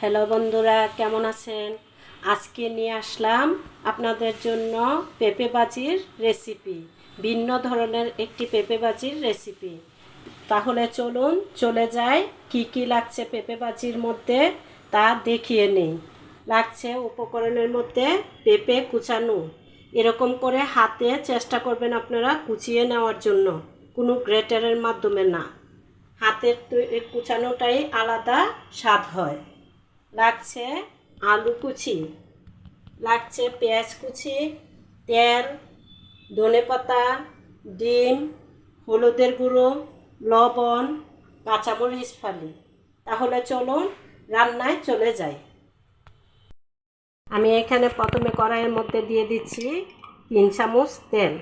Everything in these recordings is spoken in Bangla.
হ্যালো বন্ধুরা, কেমন আছেন? আজকে নিয়ে আসলাম আপনাদের জন্য পেঁপে বাজির রেসিপি ভিন্ন ধরনের একটি পেঁপে বাজির রেসিপি তাহলে চলুন, চলে যাই কি কি লাগছে পেঁপে বাজির মধ্যে, তা দেখিয়ে নেই। লাগছে উপকরণের মধ্যে পেঁপে কুচানো। এরকম করে হাতে চেষ্টা করবেন আপনারা কুচিয়ে নেওয়ার জন্য। কোনো গ্রেটারের মাধ্যমে না। হাতের তৈরি কুচানোটাই আলাদা স্বাদ হয়। লাগছে আলু কুচি, লাগছে পেঁয়াজ কুচি, তেল ধনেপাতা ডিম, হলুদের গুঁড়ো, লবণ, কাঁচামরিচ ফালি। তাহলে চলুন রান্নায় চলে যাই। আমি এখানে প্রথমে কড়াইয়ের মধ্যে দিয়ে দিচ্ছি তিন চামচ তেল।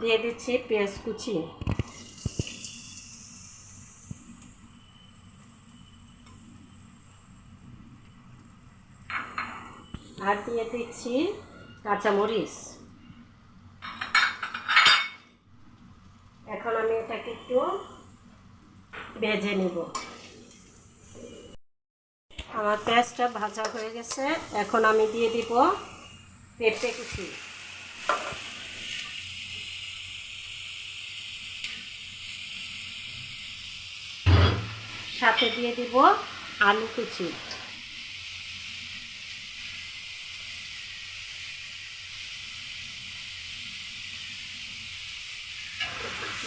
দিয়ে দিচ্ছি পেঁয়াজ কুচি। আর দিয়ে দিচ্ছি কাঁচামরিচ। এখন আমি এটাকে একটু ভেজে নিব। আমার পেঁয়াজটা ভাজা হয়ে গেছে। এখন আমি দিয়ে দিব পেঁপে কুচি। সাথে দিয়ে দিব আলু কুচি।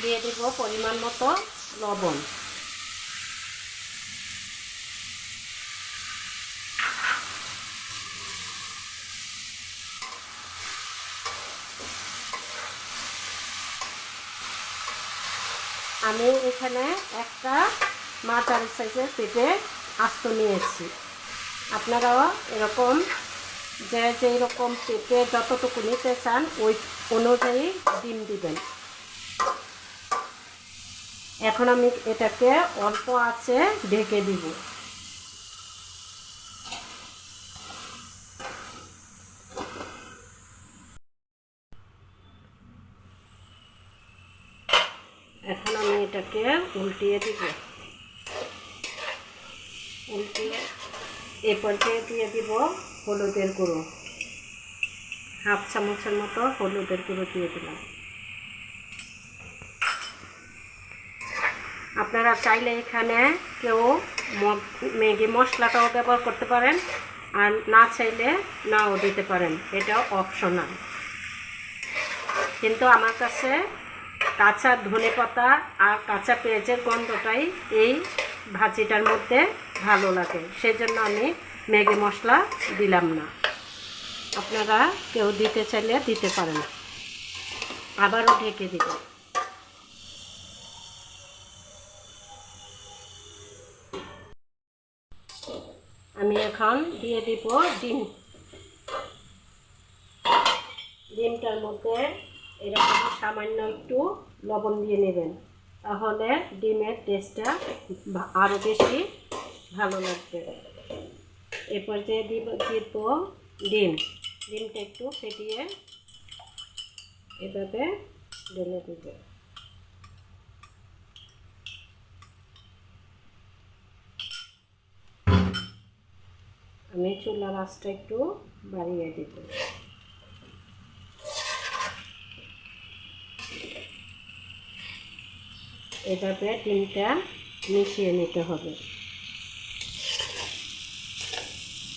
দিয়ে দিব পরিমাণ মতো লবণ। আমি এখানে একটা মাঝারি সাইজের পেঁপে আস্ত নিয়েছি। আপনারাও এরকম যে যেই রকম পেঁপে যতটুকু নিতে চান, ওই অনুযায়ী ডিম দিবেন। এখন আমি এটাকে অল্প আছে ঢেকে দিব। এখন আমি এটাকে উল্টিয়ে দিব। উল্টিয়ে এ পর্যায়ে দিয়ে দিব হলুদের গুঁড়ো। হাফ চামচের মতো হলুদের গুঁড়ো দিয়ে দিলাম। আপনারা চাইলে এখানে কেউ ম্যাগি মশলাটাও ব্যবহার করতে পারেন আর না চাইলে নাও দিতে পারেন। এটাও অপশনাল কিন্তু আমার কাছে কাঁচা ধনে পাতা আর কাঁচা পেঁয়াজের গন্ধটাই এই ভাজিটার মধ্যে ভালো লাগে। সেজন্য আমি ম্যাগি মশলা দিলাম না। আপনারা কেউ দিতে চাইলে দিতে পারেন। আবারও ঢেকে দেবেন আমি এখন দিয়ে দিব ডিম। ডিমটার মধ্যে এরকম সামান্য একটু লবণ দিয়ে নেবেন। তাহলে ডিমের টেস্টটা আরও বেশি ভালো লাগবে। এরপর যে দিব দিব ডিম। ডিমটা একটু ফেটিয়ে এভাবে ঢেলে দেবো। আমি চুলার আঁচটা একটু বাড়িয়ে দিব। এভাবে ডিমটা মিশিয়ে নিতে হবে।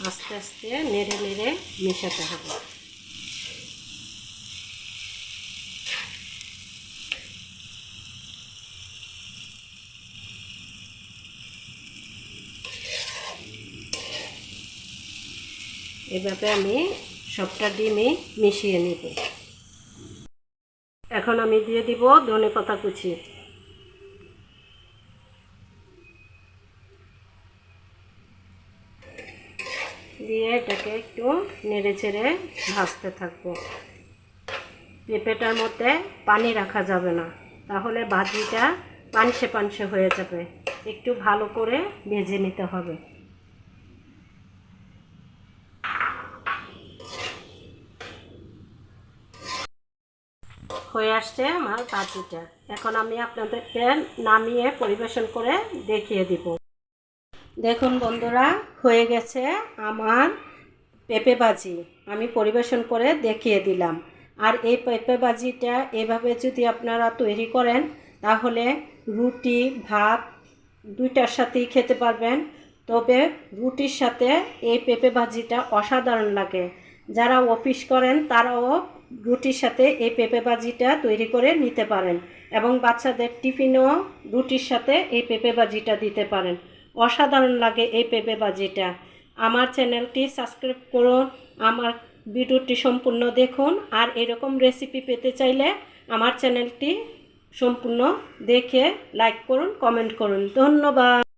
আস্তে আস্তে নেড়ে নেড়ে মেশাতে হবে। এভাবে আমি সবটা ডিমই মিশিয়ে নিব। এখন আমি দিয়ে দিব ধনে পাতা কুচি। দিয়ে এটাকে একটু নেড়ে চেড়ে ভাজতে থাকব। পেঁপেটার মধ্যে পানি রাখা যাবে না, তাহলে ভাজিটা পানসে পানসে হয়ে যাবে। একটু ভালো করে ভেজে নিতে হবে। হয়ে আসছে আমার বাজিটা এখন আমি আপনাদেরকে নামিয়ে পরিবেশন করে দেখিয়ে দিব। দেখুন বন্ধুরা, হয়ে গেছে আমার পেঁপে ভাজি। আমি পরিবেশন করে দেখিয়ে দিলাম। আর এই পেঁপে ভাজিটা এভাবে যদি আপনারা তৈরি করেন, তাহলে রুটি, ভাত দুইটার সাথেই খেতে পারবেন। তবে রুটির সাথে এই পেঁপে ভাজিটা অসাধারণ লাগে। যারা অফিস করেন, তারাও রুটির সাথে এই পেঁপে ভাজিটা তৈরি করে নিতে পারেন এবং বাচ্চাদের টিফিনও রুটির সাথে এই পেঁপে ভাজিটা দিতে পারেন। অসাধারণ লাগে এই পেঁপে ভাজিটা। আমার চ্যানেলটি সাবস্ক্রাইব করুন, আমার ভিডিওটি সম্পূর্ণ দেখুন আর এরকম রেসিপি পেতে চাইলে আমার চ্যানেলটি সম্পূর্ণ দেখে লাইক করুন কমেন্ট করুন। ধন্যবাদ।